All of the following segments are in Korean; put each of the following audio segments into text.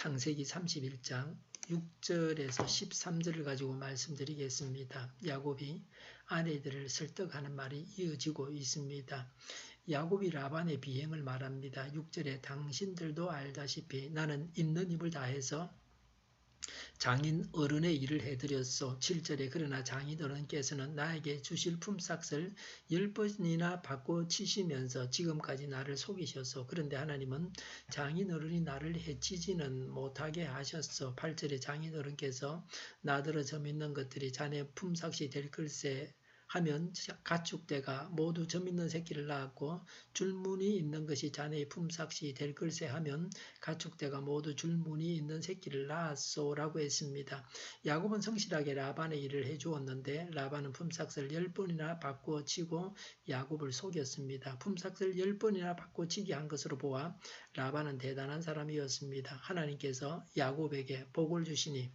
창세기 31장 6절에서 13절을 가지고 말씀드리겠습니다. 야곱이 아내들을 설득하는 말이 이어지고 있습니다. 야곱이 라반의 비행을 말합니다. 6절에 당신들도 알다시피 나는 있는 힘을 다해서 장인 어른의 일을 해드렸소. 7절에 그러나 장인 어른께서는 나에게 주실 품삯을 열 번이나 받고 치시면서 지금까지 나를 속이셨소. 그런데 하나님은 장인 어른이 나를 해치지는 못하게 하셨소. 8절에 장인 어른께서 나더러 점 있는 것들이 자네 품삯이 될 글쎄 하면 가축대가 모두 점 있는 새끼를 낳았고 줄무늬 있는 것이 자네의 품삯이 될 글쎄 하면 가축대가 모두 줄무늬 있는 새끼를 낳았소라고 했습니다. 야곱은 성실하게 라반의 일을 해주었는데 라반은 품삯을 열 번이나 바꾸어 치고 야곱을 속였습니다. 품삯을 열 번이나 바꾸어 치게 한 것으로 보아 라반은 대단한 사람이었습니다. 하나님께서 야곱에게 복을 주시니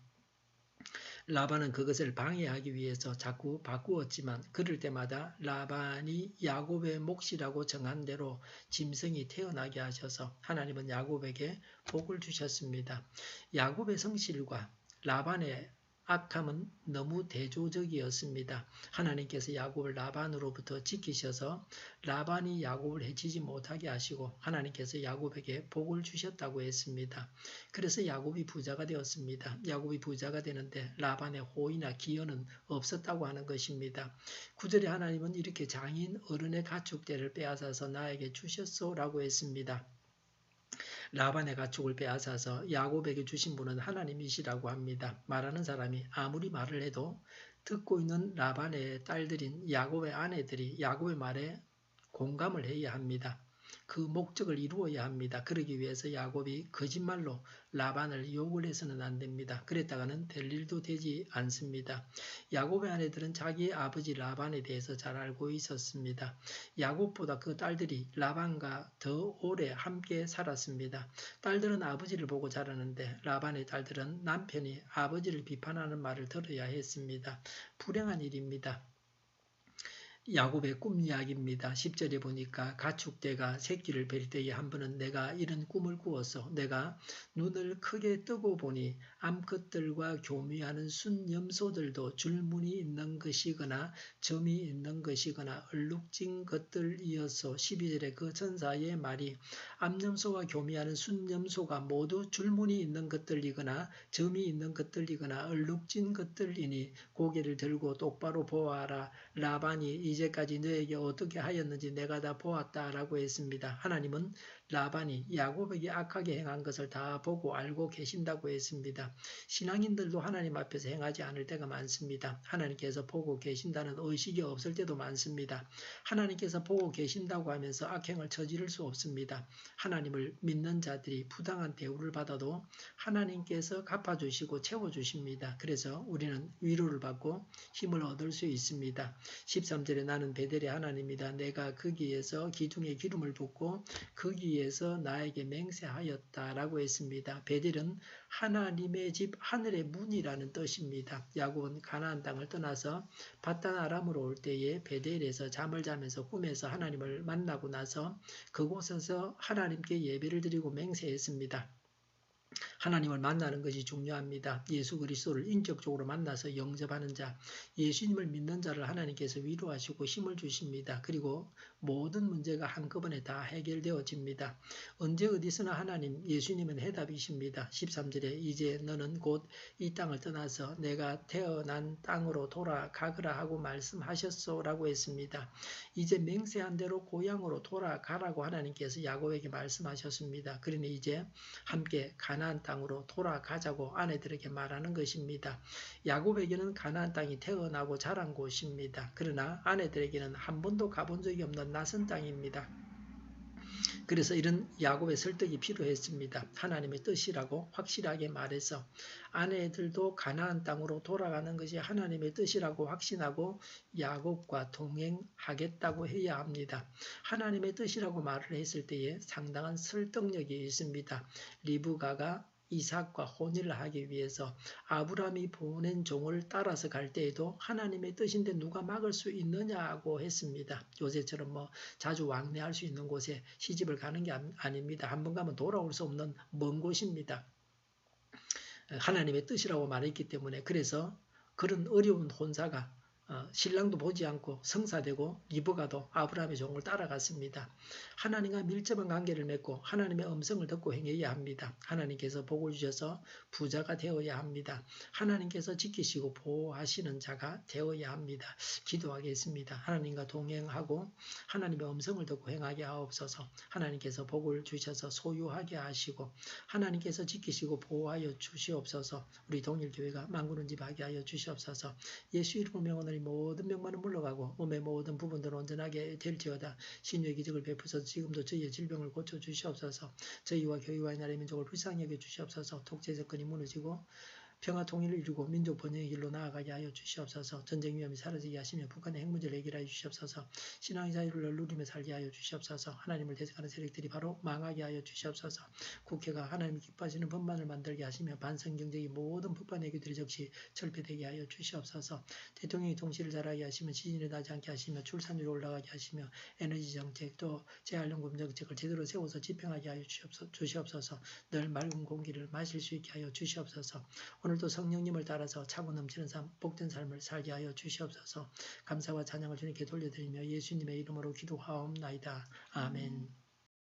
라반은 그것을 방해하기 위해서 자꾸 바꾸었지만 그럴 때마다 라반이 야곱의 몫이라고 정한 대로 짐승이 태어나게 하셔서 하나님은 야곱에게 복을 주셨습니다. 야곱의 성실과 라반의 악함은 너무 대조적이었습니다. 하나님께서 야곱을 라반으로부터 지키셔서 라반이 야곱을 해치지 못하게 하시고 하나님께서 야곱에게 복을 주셨다고 했습니다. 그래서 야곱이 부자가 되었습니다. 야곱이 부자가 되는데 라반의 호의나 기여는 없었다고 하는 것입니다. 구절에 하나님은 이렇게 장인 어른의 가축대를 빼앗아서 나에게 주셨소라고 했습니다. 라반의 가축을 빼앗아서 야곱에게 주신 분은 하나님이시라고 합니다. 말하는 사람이 아무리 말을 해도 듣고 있는 라반의 딸들인 야곱의 아내들이 야곱의 말에 공감을 해야 합니다. 그 목적을 이루어야 합니다. 그러기 위해서 야곱이 거짓말로 라반을 욕을 해서는 안 됩니다. 그랬다가는 될 일도 되지 않습니다. 야곱의 아내들은 자기의 아버지 라반에 대해서 잘 알고 있었습니다. 야곱보다 그 딸들이 라반과 더 오래 함께 살았습니다. 딸들은 아버지를 보고 자라는데 라반의 딸들은 남편이 아버지를 비판하는 말을 들어야 했습니다. 불행한 일입니다. 야곱의 꿈 이야기입니다. 10절에 보니까 가축대가 새끼를 뵐 때에 한 번은 내가 이런 꿈을 꾸었어. 내가 눈을 크게 뜨고 보니 암컷들과 교미하는 순염소들도 줄무늬 있는 것이거나 점이 있는 것이거나 얼룩진 것들이어서 12절에 그 천사의 말이 암염소와 교미하는 순염소가 모두 줄무늬 있는 것들이거나 점이 있는 것들이거나 얼룩진 것들이니 고개를 들고 똑바로 보아라. 라반이 이 제까지 너에게 어떻게 하였는지 내가 다 보았다라고 했습니다. 하나님은 라반이 야곱에게 악하게 행한 것을 다 보고 알고 계신다고 했습니다. 신앙인들도 하나님 앞에서 행하지 않을 때가 많습니다. 하나님께서 보고 계신다는 의식이 없을 때도 많습니다. 하나님께서 보고 계신다고 하면서 악행을 저지를 수 없습니다. 하나님을 믿는 자들이 부당한 대우를 받아도 하나님께서 갚아주시고 채워주십니다. 그래서 우리는 위로를 받고 힘을 얻을 수 있습니다. 13절에 나는 베델의 하나님이다. 내가 거기에서 기둥에 기름을 붓고 거기에 위에서 나에게 맹세하였다라고 했습니다. 베델은 하나님의 집 하늘의 문이라는 뜻입니다. 야곱은 가나안 땅을 떠나서 바단 아람으로 올 때에 베델에서 잠을 자면서 꿈에서 하나님을 만나고 나서 그곳에서 하나님께 예배를 드리고 맹세했습니다. 하나님을 만나는 것이 중요합니다. 예수 그리스도를 인격적으로 만나서 영접하는 자, 예수님을 믿는 자를 하나님께서 위로하시고 힘을 주십니다. 그리고 모든 문제가 한꺼번에 다 해결되어집니다. 언제 어디서나 하나님, 예수님은 해답이십니다. 13절에 이제 너는 곧 이 땅을 떠나서 내가 태어난 땅으로 돌아가거라 하고 말씀하셨소라고 했습니다. 이제 맹세한 대로 고향으로 돌아가라고 하나님께서 야곱에게 말씀하셨습니다. 그러니 이제 함께 가나안 땅 으로 돌아가자고 아내들에게 말하는 것입니다. 야곱에게는 가나안 땅이 태어나고 자란 곳입니다. 그러나 아내들에게는 한 번도 가본 적이 없는 낯선 땅입니다. 그래서 이런 야곱의 설득이 필요했습니다. 하나님의 뜻이라고 확실하게 말해서 아내들도 가나안 땅으로 돌아가는 것이 하나님의 뜻이라고 확신하고 야곱과 동행하겠다고 해야 합니다. 하나님의 뜻이라고 말을 했을 때에 상당한 설득력이 있습니다. 리브가가 이삭과 혼인을 하기 위해서 아브라함이 보낸 종을 따라서 갈 때에도 하나님의 뜻인데 누가 막을 수 있느냐고 했습니다. 요새처럼 뭐 자주 왕래할 수 있는 곳에 시집을 가는 게 아닙니다. 한 번 가면 돌아올 수 없는 먼 곳입니다. 하나님의 뜻이라고 말했기 때문에 그래서 그런 어려운 혼사가 어, 신랑도 보지 않고 성사되고 리브가도 아브라함의 종을 따라갔습니다. 하나님과 밀접한 관계를 맺고 하나님의 음성을 듣고 행해야 합니다. 하나님께서 복을 주셔서 부자가 되어야 합니다. 하나님께서 지키시고 보호하시는 자가 되어야 합니다. 기도하겠습니다. 하나님과 동행하고 하나님의 음성을 듣고 행하게 하옵소서. 하나님께서 복을 주셔서 소유하게 하시고 하나님께서 지키시고 보호하여 주시옵소서. 우리 동일교회가 만구는 집 하게 하여 주시옵소서. 예수 이름으로 명언을 모든 병만은 물러가고 몸의 모든 부분들은 온전하게 될지어다. 신유의 기적을 베푸셔서 지금도 저희의 질병을 고쳐 주시옵소서. 저희와 교회와 나라의 민족을 불쌍히 여겨 주시옵소서. 독재 정권이 무너지고 평화 통일을 이루고 민족 번영의 길로 나아가게 하여 주시옵소서. 전쟁 위험이 사라지게 하시며 북한의 핵 문제를 해결하여 주시옵소서. 신앙의 자유를 누리며 살게 하여 주시옵소서. 하나님을 대적하는 세력들이 바로 망하게 하여 주시옵소서. 국회가 하나님 기뻐하시는 법만을 만들게 하시며 반성 경쟁의 모든 법반 애교들이 적시 철폐되게 하여 주시옵소서. 대통령이 통치를 잘하게 하시며 지진이 나지 않게 하시며 출산율이 올라가게 하시며 에너지 정책 또 재활용금 정책을 제대로 세워서 집행하게 하여 주시옵소서. 늘 맑은 공기를 마실 수 있게 하여 주시옵소서. 오늘도 성령님을 따라서 차고 넘치는 삶, 복된 삶을 살게 하여 주시옵소서. 감사와 찬양을 주님께 돌려드리며 예수님의 이름으로 기도하옵나이다. 아멘.